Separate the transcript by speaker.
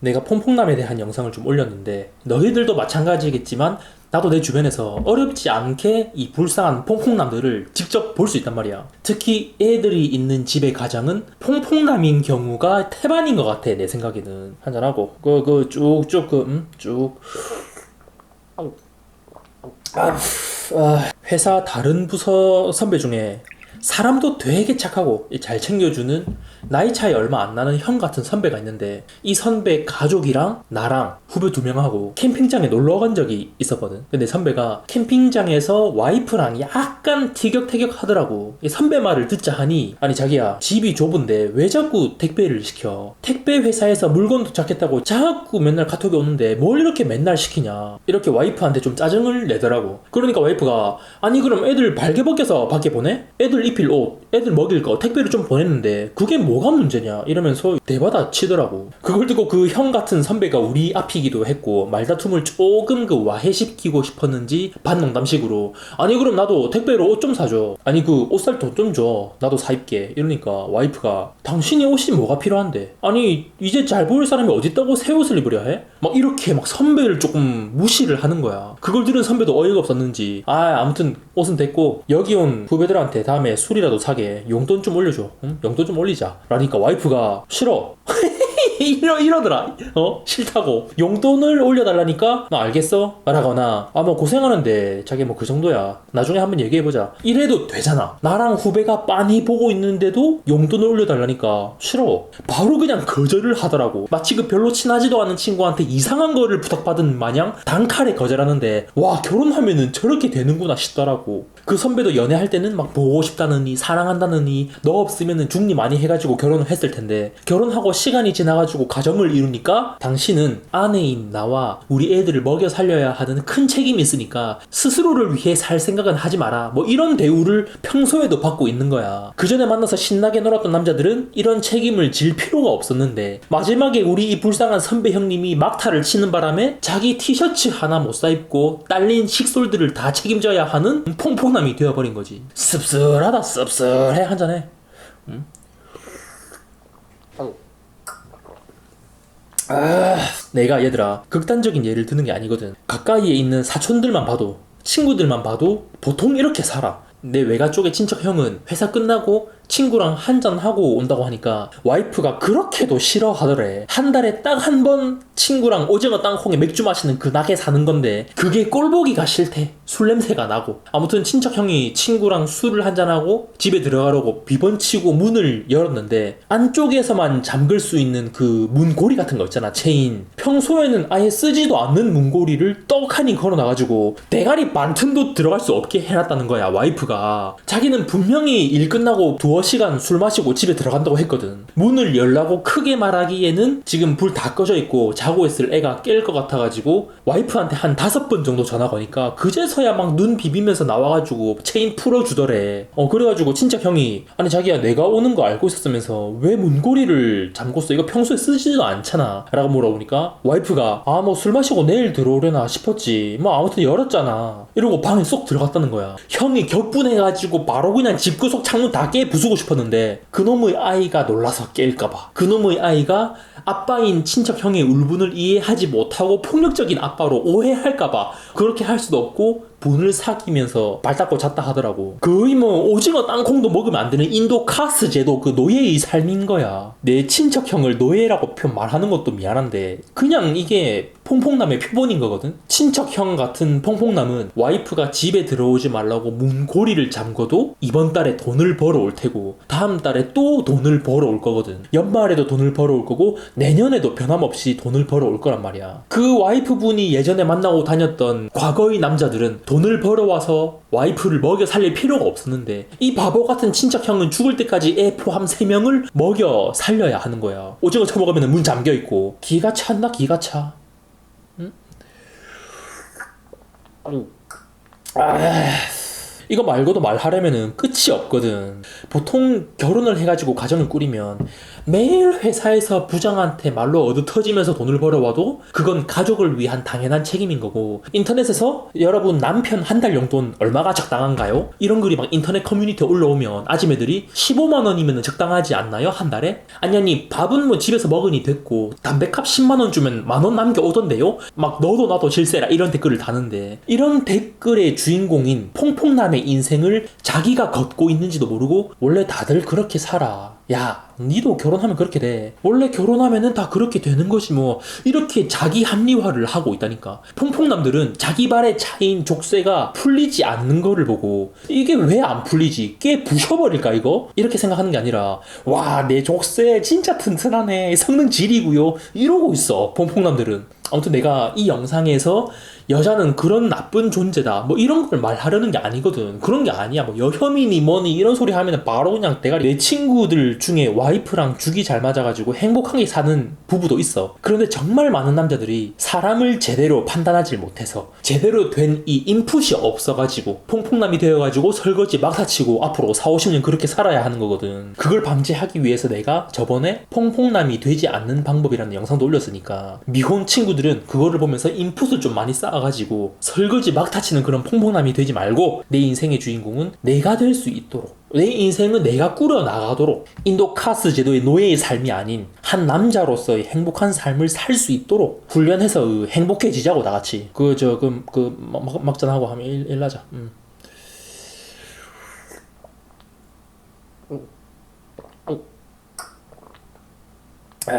Speaker 1: 내가 퐁퐁남에 대한 영상을 좀 올렸는데 너희들도 마찬가지겠지만 나도 내 주변에서 어렵지 않게 이 불쌍한 퐁퐁남들을 직접 볼 수 있단 말이야. 특히 애들이 있는 집의 가장은 퐁퐁남인 경우가 태반인 것 같아 내 생각에는. 한잔하고. 그 그 쭉쭉 그 음, 쭉. 아, 아, 회사 다른 부서 선배 중에 사람도 되게 착하고 잘 챙겨주는 나이 차이 얼마 안 나는 형 같은 선배가 있는데 이 선배 가족이랑 나랑 후배 두 명하고 캠핑장에 놀러 간 적이 있었거든. 근데 선배가 캠핑장에서 와이프랑 약간 티격태격 하더라고. 이 선배 말을 듣자 하니 아니 자기야 집이 좁은데 왜 자꾸 택배를 시켜? 택배 회사에서 물건 도착했다고 자꾸 맨날 카톡이 오는데 뭘 이렇게 맨날 시키냐? 이렇게 와이프한테 좀 짜증을 내더라고. 그러니까 와이프가 아니 그럼 애들 발개 벗겨서 밖에 보내? 애들 입힐 옷, 애들 먹일 거 택배를 좀 보냈는데 그게 뭐가 문제냐? 이러면서 대받아 치더라고. 그걸 듣고 그 형 같은 선배가 우리 앞이기도 했고 말다툼을 조금 그 와해시키고 싶었는지 반농담식으로 아니 그럼 나도 택배로 옷 좀 사줘. 아니 그 옷 살 돈 좀 줘. 나도 사 입게. 이러니까 와이프가 당신이 옷이 뭐가 필요한데? 아니 이제 잘 보일 사람이 어딨다고 새 옷을 입으려 해? 막 이렇게 막 선배를 조금 무시를 하는 거야. 그걸 들은 선배도 어이가 없었는지 아 아무튼 옷은 됐고 여기 온 후배들한테 다음에 술이라도 사게 용돈 좀 올려줘. 응? 용돈 좀 올리자. 라니까 와이프가 싫어. 이러, 이러더라. 어? 싫다고. 용돈을 올려달라니까? 나 알겠어? 라거나, 아, 뭐 고생하는데, 자기 뭐 그 정도야. 나중에 한번 얘기해보자. 이래도 되잖아. 나랑 후배가 빤히 보고 있는데도 용돈을 올려달라니까, 싫어. 바로 그냥 거절을 하더라고. 마치 그 별로 친하지도 않은 친구한테 이상한 거를 부탁받은 마냥 단칼에 거절하는데, 와, 결혼하면은 저렇게 되는구나 싶더라고. 그 선배도 연애할 때는 막 보고 싶다느니, 사랑한다느니, 너 없으면은 중리 많이 해가지고 결혼을 했을 텐데, 결혼하고 시간이 지나가지고 가정을 이루니까 당신은 아내인 나와 우리 애들을 먹여 살려야 하는 큰 책임이 있으니까 스스로를 위해 살 생각은 하지 마라. 뭐 이런 대우를 평소에도 받고 있는 거야. 그 전에 만나서 신나게 놀았던 남자들은 이런 책임을 질 필요가 없었는데 마지막에 우리 이 불쌍한 선배 형님이 막타를 치는 바람에 자기 티셔츠 하나 못 사입고 딸린 식솔들을 다 책임져야 하는 퐁퐁남이 되어버린 거지. 씁쓸하다 씁쓸해 한잔해. 내가 얘들아 극단적인 예를 드는 게 아니거든. 가까이에 있는 사촌들만 봐도 친구들만 봐도 보통 이렇게 살아. 내 외가 쪽의 친척 형은 회사 끝나고 친구랑 한잔 하고 온다고 하니까 와이프가 그렇게도 싫어하더래. 한 달에 딱 한 번 친구랑 오징어 땅콩에 맥주 마시는 그 낙에 사는 건데 그게 꼴보기가 싫대. 술 냄새가 나고. 아무튼 친척 형이 친구랑 술을 한잔하고 집에 들어가려고 비번치고 문을 열었는데 안쪽에서만 잠글 수 있는 그 문고리 같은 거 있잖아 체인. 평소에는 아예 쓰지도 않는 문고리를 떡하니 걸어놔가지고 대가리 반 틈도 들어갈 수 없게 해놨다는 거야 와이프가. 자기는 분명히 일 끝나고 두어 시간 술 마시고 집에 들어간다고 했거든. 문을 열라고 크게 말하기에는 지금 불 다 꺼져 있고 자고 있을 애가 깰 것 같아가지고 와이프한테 한 다섯 번 정도 전화 거니까 그제서야 막 눈 비비면서 나와가지고 체인 풀어주더래. 어 그래가지고 친척 형이 아니 자기야 내가 오는 거 알고 있었으면서 왜 문고리를 잠궜어? 이거 평소에 쓰지도 않잖아. 라고 물어보니까 와이프가 아 뭐 술 마시고 내일 들어오려나 싶었지. 뭐 아무튼 열었잖아. 이러고 방에 쏙 들어갔다는 거야. 형이 격분해가지고 바로 그냥 집 구석 창문 다 깨 부수고 싶었는데 그놈의 아이가 놀라서 깰까봐 그놈의 아이가 아빠인 친척 형의 울분을 이해하지 못하고 폭력적인 아빠로 오해할까봐 그렇게 할 수도 없고 분을 사귀면서 발 닦고 잤다 하더라고. 거의 뭐 오징어 땅콩도 먹으면 안 되는 인도 카스 제도 그 노예의 삶인 거야. 내 친척 형을 노예라고 표 말하는 것도 미안한데 그냥 이게 퐁퐁남의 표본인 거거든. 친척 형 같은 퐁퐁남은 와이프가 집에 들어오지 말라고 문고리를 잠궈도 이번 달에 돈을 벌어 올 테고 다음 달에 또 돈을 벌어 올 거거든. 연말에도 돈을 벌어 올 거고 내년에도 변함없이 돈을 벌어 올 거란 말이야. 그 와이프분이 예전에 만나고 다녔던 과거의 남자들은 돈을 벌어 와서 와이프를 먹여 살릴 필요가 없었는데 이 바보 같은 친척 형은 죽을 때까지 애 포함 3명을 먹여 살려야 하는 거야. 오징어 처먹으면 문 잠겨 있고 기가 찼나 기가 차. 응? 아, 이거 말고도 말하려면은 끝이 없거든. 보통 결혼을 해가지고 가정을 꾸리면 매일 회사에서 부장한테 말로 얻어 터지면서 돈을 벌어와도 그건 가족을 위한 당연한 책임인 거고 인터넷에서 여러분 남편 한 달 용돈 얼마가 적당한가요? 이런 글이 막 인터넷 커뮤니티에 올라오면 아줌매들이 15만 원이면 적당하지 않나요? 한 달에? 아니 아니 밥은 뭐 집에서 먹으니 됐고 담배값 10만 원 주면 만 원 남겨오던데요? 막 너도 나도 질세라 이런 댓글을 다는데 이런 댓글의 주인공인 퐁퐁남의 인생을 자기가 걷고 있는지도 모르고 원래 다들 그렇게 살아. 야 니도 결혼하면 그렇게 돼. 원래 결혼하면은 다 그렇게 되는 것이 뭐. 이렇게 자기 합리화를 하고 있다니까. 퐁퐁남들은 자기 발의 차인 족쇄가 풀리지 않는 거를 보고 이게 왜 안 풀리지? 깨 부셔버릴까 이거? 이렇게 생각하는 게 아니라 와 내 족쇄 진짜 튼튼하네. 성능 지리고요. 이러고 있어 퐁퐁남들은 아무튼 내가 이 영상에서 여자는 그런 나쁜 존재다. 뭐 이런 걸 말하려는 게 아니거든. 그런 게 아니야. 뭐 여혐이니 뭐니 이런 소리 하면 바로 그냥 내가 내 친구들 중에 와이프랑 죽이 잘 맞아가지고 행복하게 사는 부부도 있어. 그런데 정말 많은 남자들이 사람을 제대로 판단하지 못해서 제대로 된 이 인풋이 없어가지고 퐁퐁남이 되어가지고 설거지 막 다치고 앞으로 4, 50년 그렇게 살아야 하는 거거든. 그걸 방지하기 위해서 내가 저번에 퐁퐁남이 되지 않는 방법이라는 영상도 올렸으니까 미혼 친구들 은 그거를 보면서 인풋을 좀 많이 쌓아가지고 설거지 막 다치는 그런 퐁퐁남이 되지 말고 내 인생의 주인공은 내가 될 수 있도록 내 인생은 내가 꾸려 나가도록 인도 카스 제도의 노예의 삶이 아닌 한 남자로서의 행복한 삶을 살 수 있도록 훈련해서 그 행복해지자고 다 같이 그 저그 그 막- 막잔하고 하면 일, 일하자. 음. 아,